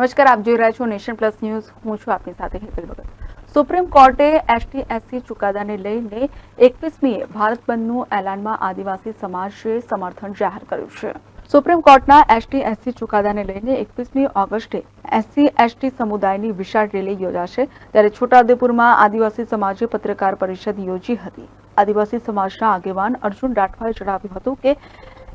નમસ્કાર, આપ જોઈ રહ્યા છો નેશન પ્લસ ન્યૂઝ. હું છું આપની સાથે હેતલ ભગત. સુપ્રીમ કોર્ટે એસટી એસસી ચુકાદાને લઈને એકવીસમીએ ભારત બંધનું એલાનમાં આદિવાસી સમાજે સમર્થન જાહેર કર્યું છે. સુપ્રીમ કોર્ટના એસટી એસસી ચુકાદાને લઈને એકવીસમી ઓગસ્ટે એસસી એસટી સમુદાયની વિશાળ રેલી યોજાશે ત્યારે છોટાઉદેપુરમાં આદિવાસી સમાજે પત્રકાર પરિષદ યોજી હતી. આદિવાસી સમાજના આગેવાન અર્જુન રાઠવાએ જણાવ્યું હતું કે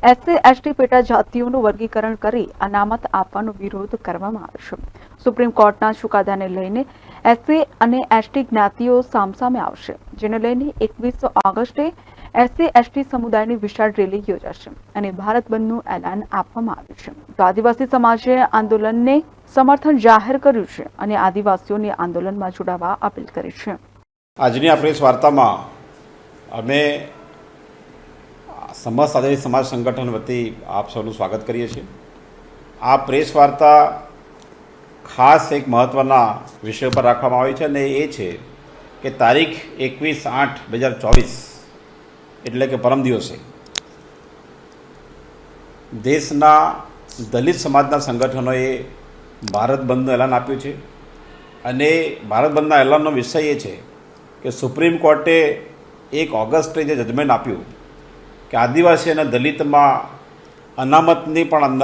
એસસી એસટી પેટા જાતિઓનું વર્ગીકરણ કરી અનામત આપવાનો વિરોધ કરવામાં આવશે સુપ્રીમ કોર્ટના ચુકાદાને લઈને એસસી અને એસટી જ્ઞાતિઓ સામસામે આવશે, જેને લઈને એકવીસ ઓગસ્ટે એસસી એસટી સમુદાયની વિશાળ રેલી યોજાશે અને ભારત બંધનું એલાન આપવામાં આવ્યું છે. તો આદિવાસી સમાજે આંદોલનને સમર્થન જાહેર કર્યું છે અને આદિવાસીઓને આંદોલનમાં જોડાવા અપીલ કરી છે. આજની આ વાર્તામાં અમે સમસ્ત સાધારી સમાજ સંગઠન વતી આપ સૌનું સ્વાગત કરીએ છીએ. આ પ્રેસ વાર્તા ખાસ એક મહત્ત્વના વિષય પર રાખવામાં આવી છે અને એ છે કે તારીખ એકવીસ આઠ બે હજાર ચોવીસ એટલે કે પરમ દિવસે દેશના દલિત સમાજના સંગઠનોએ ભારત બંધનું એલાન આપ્યું છે. અને ભારત બંધના એલાનનો વિષય એ છે કે સુપ્રીમ કોર્ટે એક ઓગસ્ટે જે જજમેન્ટ આપ્યું કે આદિવાસી અને દલિતમાં અનામતની પણ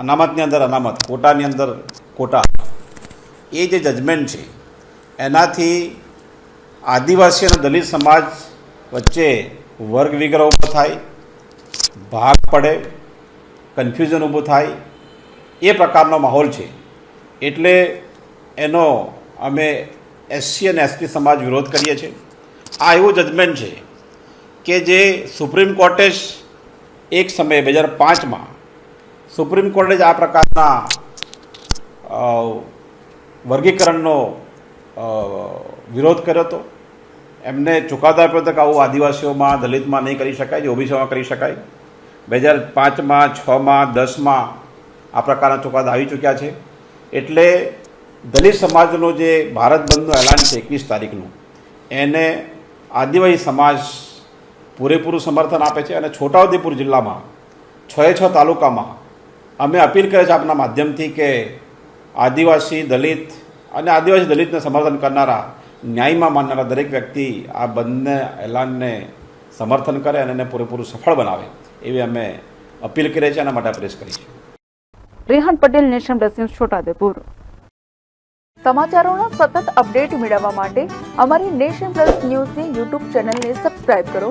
અનામતની અંદર અનામત, કોટાની અંદર કોટા. એ જે જજમેન્ટ છે, એનાથી આદિવાસી અને દલિત સમાજ વચ્ચે વર્ગ વિગ્રહ ઊભો થાય, ભાગ પડે કન્ફ્યુઝન ઊભું થાય, એ પ્રકારનો માહોલ છે. એટલે એનો અમે એસસી અને એસટી સમાજ વિરોધ કરીએ છીએ. આ એવું જજમેન્ટ છે કે જે સુપ્રીમ કોર્ટે જ એક સમયે બે હજાર પાંચમાં સુપ્રીમ કોર્ટે જ આ પ્રકારના વર્ગીકરણનો વિરોધ કર્યો હતો. એમને ચુકાદો આપ્યો હતો કે આવું આદિવાસીઓમાં દલિતમાં નહીં કરી શકાય, જે ઓબીસીમાં કરી શકાય. બે હજાર પાંચમાં, છમાં, દસમાં આ પ્રકારના ચુકાદા આવી ચૂક્યા છે. એટલે દલિત સમાજનો જે ભારત બંધનું એલાન છે એકવીસ તારીખનું, એને આદિવાસી સમાજ પૂરેપૂરું સમર્થન આપે છે અને છોટાઉદેપુર જિલ્લામાં છ એ છ તાલુકામાં અમે અપીલ કરે છે આપના માધ્યમથી કે આદિવાસી દલિત અને આદિવાસી દલિતને સમર્થન કરનારા, ન્યાયમાં માનનારા દરેક વ્યક્તિ આ બંને એલાનને સમર્થન કરે અને એને પૂરેપૂરું સફળ બનાવે. એવી અમે અપીલ કરીએ છીએ, એના માટે પ્રેસ કરી છે Rehan Patel, nation plus news, Chhota Udepur. સમાચારોના સતત અપડેટ મેળવવા માટે અમારી નેશન પ્લસ ન્યૂઝની યુટ્યુબ ચેનલને સબસ્ક્રાઇબ કરો.